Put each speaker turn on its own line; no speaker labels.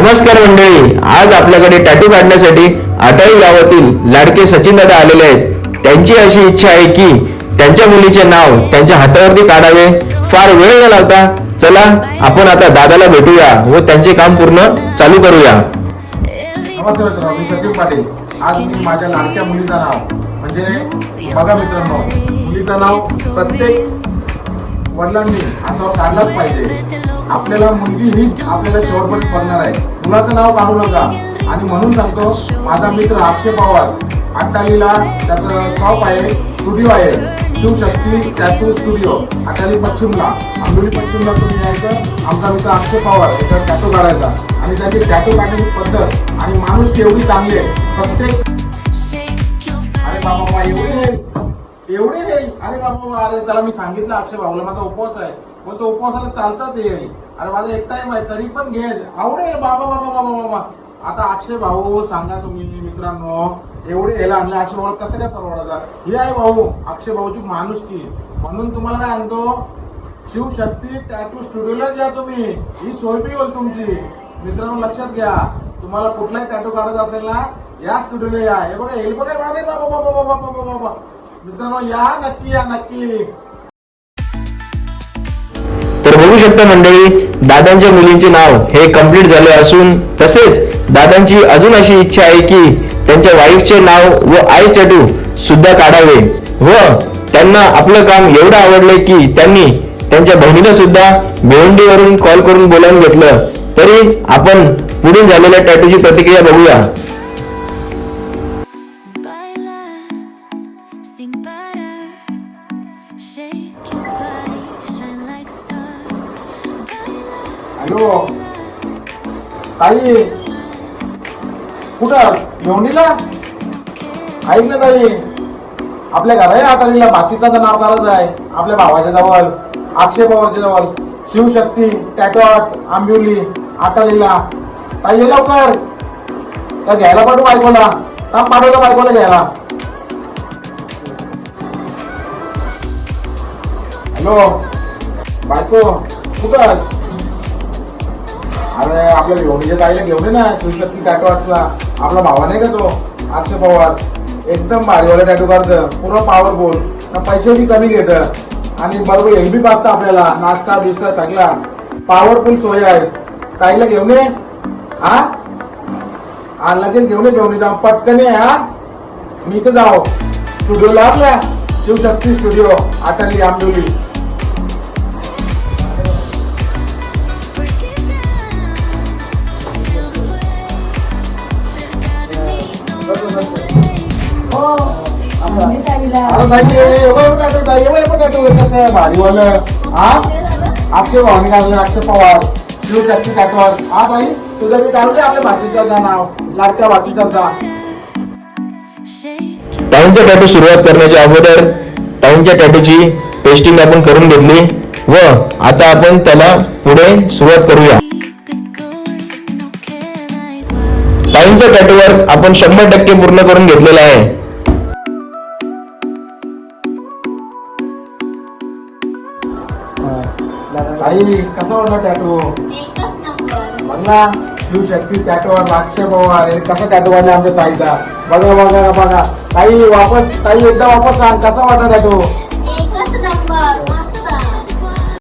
नमस्कार मंडळी आज आपल्याकडे टॅटू काढण्यासाठी आटाई गावातील लाडके सचिन दादा आलेले आहेत. त्यांची अशी इच्छा आहे की त्यांच्या मुलीचे नाव त्यांच्या हातावरती काढावे. फार वेळ न लावता चला आपण आता दादाला भेटूया व त्यांचे काम पूर्ण चालू करूया.
नमस्कार मित्रांनो मी सचिन पाटील. आज मी माझ्या लाडक्या मुलीचं नाव म्हणजे बघा मित्रांनो मुलीचं नाव प्रत्येक वडिलांनी हातावर काढलाच पाहिजे. आपल्याला मुलगी ही आपल्याला शेवटपर्यंत करणार आहे. मुलाचं नाव काढू नका. आणि म्हणून सांगतो माझा मित्र अक्षय पवार अट्टालीला त्याचं शॉप आहे स्टुडिओ आहे. शिवशक्ती टॅटू स्टुडिओ अटाली पश्चिमला. आंबोली पश्चिमला तुम्ही यायचं. आमचा मित्र अक्षय पवार याचा टॅटू काढायचा. आणि त्याची टॅटू काढण्याची पद्धत आणि माणूस एवढी चांगली आहे. प्रत्येक अरे बाबा एवढी एवढे नाही एवढे अरे बाबा बाबा अरे त्याला मी सांगितलं अक्षय भाऊला माझा उपवास आहे. मग तो उपवासाला चालतात येईल अरे माझा एक टाइम आहे तरी पण घे आवडेल बाबा बाबा बाबा बाबा. आता अक्षय भाऊ सांगा तुम्ही मित्रांनो एवढे यायला आणले अक्षय भाऊ कसं काय परवडायचा हे आहे भाऊ अक्षय भाऊची माणुसकी. म्हणून तुम्हाला काय सांगतो शिवशक्ती टॅटू स्टुडिओला या तुम्ही. ही सोय बी होईल तुमची. मित्रांनो लक्षात घ्या. तुम्हाला कुठलाही टॅटू काढायचा असेल ना या स्टुडिओला या. हे बघा येईल बघा बाबा बाबा बाबा बाबा बाबा मित्रांनो या नक्की या नक्की.
बघू शकता मंडळी दादांच्या मुलींचे नाव हे कंप्लीट झाले असून तसेच दादांची अजून अशी इच्छा आहे की त्यांच्या वाईफचे नाव व आईस टॅटू सुद्धा काढावे व त्यांना आपलं काम एवढं आवडले की त्यांनी त्यांच्या बहिणीला सुद्धा भिवंडीवरून कॉल करून बोलावून घेतलं. तरी आपण पुढील झालेल्या टॅटूची प्रतिक्रिया बघूया.
हॅलो. ताई. कुठं? घेऊनीला ऐक ना ताई. आपल्या घरा हाताळीला बाकीचं नाव करायचं आहे. आपल्या भावाच्या जवळ अक्षय पवारच्या जवळ शिवशक्ती टॅटॉट आंबिवली आटालीला ताई ये लवकर. त्या घ्यायला पाठवू बायकोला. काम पाठवतो बायकोला घ्यायला. हॅलो. बायको कुठं आहे अरे आपल्या घेऊन ताईला घेऊन ये ना शिवशक्ती टॅटो आर्टचा आपला भावा नाही का तो? अक्षय पवार. एकदम भारीवाला टॅटो काढतं पूर्ण पॉवरफुल पैसे बी कमी घेत. आणि बरोबर एम बी पाहतं आपल्याला. नाश्ता बिस्ता सगळा पॉवरफुल सोय आहे ताईला घेऊन ये. हा? लगेच घेऊन ये घेऊन जाऊ पटकन ये हा. मी तर जाऊ स्टुडिओला आपल्या. शिवशक्ती स्टुडिओ आटली आंबिवली. भारीवालं हा? अक्षय भावनी काढलं अक्षय पवार. शिवशक्ती काठवार हा ताई तुझं मी काढलं आपल्या भाषेचं नाव. लाडक्या भाषेचं
Shake your
टॅटू सुरुवात करण्याच्या अगोदर टाईमच्या टॅटूची पेस्टिंग आपण करून घेतली व आता आपण त्याला पुढे सुरुवात करूया. टाईमचा टॅटू वर्क आपण शंभर टक्के पूर्ण करून घेतलेला आहे.
ताई कसा वाटला टॅटू
एकच नंबर
बघला शिवशक्ती टॅटोवर अक्षय पवार कसा टॅटू वाटला आमच्या ताईचा? बघा बघा बघा. ताई वापस ताई एकदा वापस सांग कसा वाटला टॅटू
एकच नंबर